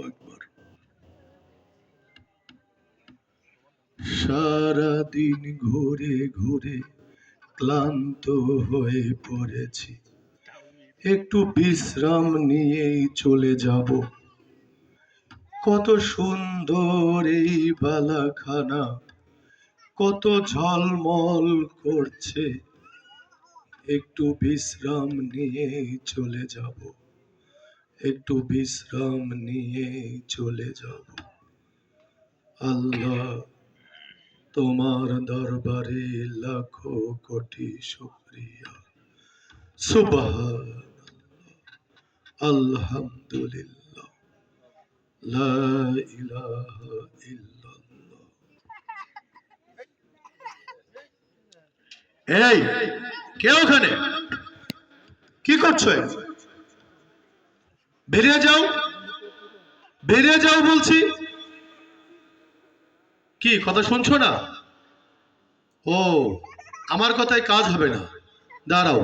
একবার সারাদিন ঘুরে ঘুরে ক্লান্ত হয়ে পড়েছি। একটু বিশ্রাম নিয়েই চলে যাব। কত সুন্দর এই বালাখানা, কত ঝলমল করছে। একটু বিশ্রাম নিয়েই চলে যাব। একটু বিশ্রাম নিয়ে চলে যাব। আল্লাহ, তোমার দরবারে লাখো কোটি শুক্রিয়া। সুবহান আলহামদুলিল্লাহ এই, কে ওখানে? কি করছ? বেরিয়ে যাও। বেরিয়ে যাও বলছি। কি, কথা শুনছো না? ও, আমার কথায় কাজ হবে না। দাঁড়াও,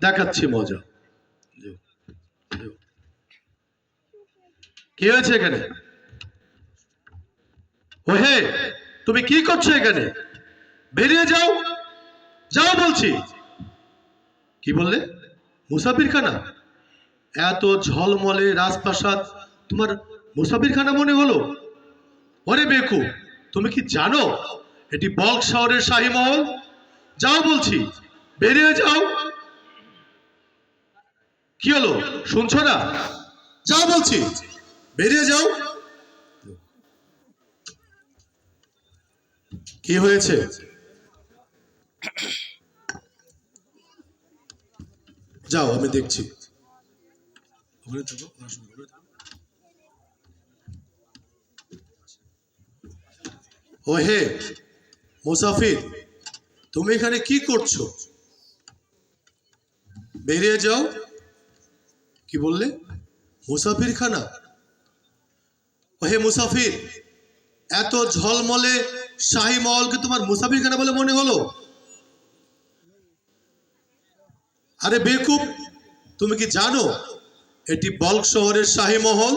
দেখাচ্ছি মজা। কি হয়েছে এখানে? ও হে তুমি কি করছ এখানে? বেরিয়ে যাও। যাও বলছি। কি বললে? মুসাফিরখানা? এত ঝলমলে রাজপ্রাসাদ, তোমার মুসাফিরখানা মনে হলো? ওরে বেকু, তুমি কি জানো এটি বক শহরের শাহী মহল? যাও বলছি, বেরিয়ে যাও। কি হলো, শুনছো না? যাও বলছি, বেরিয়ে যাও। কি হয়েছে? যাও, আমি দেখছি। ওখানে থাকো, ওখানে থাকো। ও হে মুসাফির তুমি এখানে কি করছ? বেরিয়ে যাও। কি বললে? মুসাফির খানা ও হে মুসাফির এত ঝলমলে শাহী মহলকে তোমার মুসাফির খানা বলে মনে হলো? আরে বেকুব তুমি কি জানো এটি বল্ক শহরের শাহী মহল।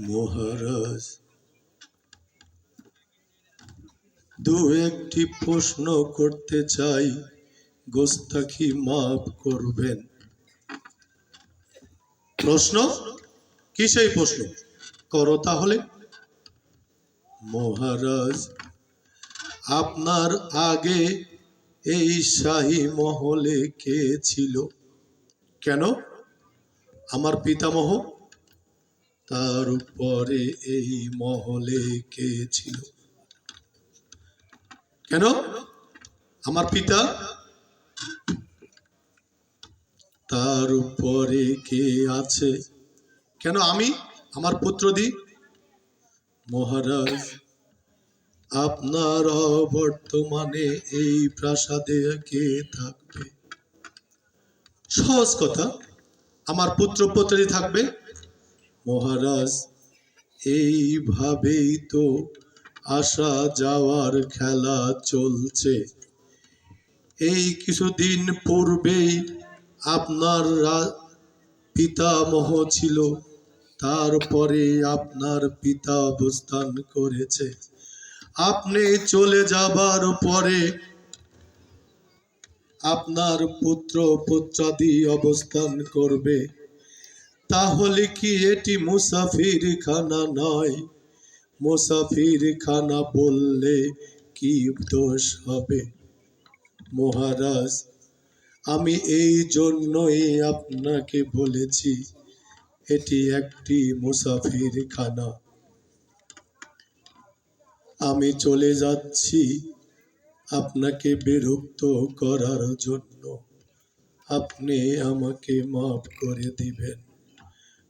মহারাজ, দু একটি প্রশ্ন করতে চাই, গোস্তাখি মাফ করবেন। প্রশ্ন? কি সেই প্রশ্ন? করো তাহলে। মহারাজ, আপনার আগে এই শাহী মহলে কে ছিল? কেন? আমার পিতামহ? তার উপরে এই মহলে কে ছিল? কেন? আমার পিতা? তার উপরে কে আছে? কেন আমি? আমার পুত্রদি? মহারাজ আপনার বর্তমানে এই প্রাসাদে কে থাকবে? সহজ কথা, আমার পুত্র পুত্রী থাকবে। মহারাজ, এইভাবেই তো আসা যাওয়ার খেলা চলছে। এই কিছুদিন পূর্বেই আপনার পিতামহ ছিল। তারপরে আপনার পিতা অবস্থান করেছে। আপনি চলে যাবার পরে আপনার পুত্র পুত্রাদি অবস্থান করবে। তাহলে কি এটি মুসাফির খানা নয়? মুসাফির খানা বললে কি দোষ হবে? মহারাজ, আমি এই জন্যই আপনাকে বলেছি, এটি একটি মুসাফির খানা আমি চলে যাচ্ছি আপনাকে বিরক্ত করার জন্য। আপনি আমাকে মাফ করে দিবেন।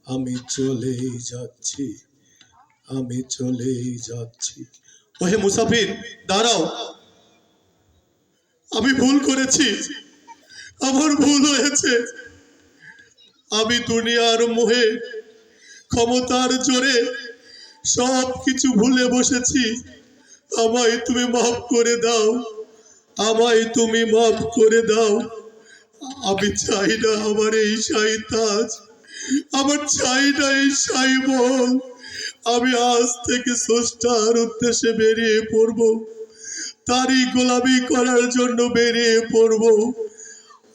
আমি চলেই যাচ্ছি। আমি চলেই যাচ্ছি। ওহে মুসাফির, দাঁড়াও। আমি ভুল করেছি। আমার ভুল হয়েছে। আমি দুনিয়ার মোহে, ক্ষমতার জোরে সব কিছু ভুলে বসেছি। আমায় তুমি মাফ করে দাও। আমায় তুমি মাফ করে দাও। আমি চাই না আমার এই শাহী তাজ আমার চাই নাই সাইমন। আমি আজ থেকে স্রষ্টার উদ্দেশ্যে বেরিয়ে পড়ব। তারই গোলামি করার জন্য বেরিয়ে পড়ব।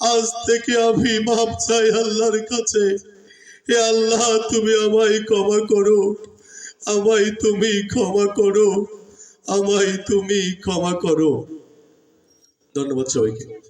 আজ থেকে আমি মাপ চাই আল্লাহর কাছে। হে আল্লাহ, তুমি আমায় ক্ষমা করো। আমায় তুমি ক্ষমা করো। আমায় তুমি ক্ষমা করো। ধন্যবাদ সবাইকে।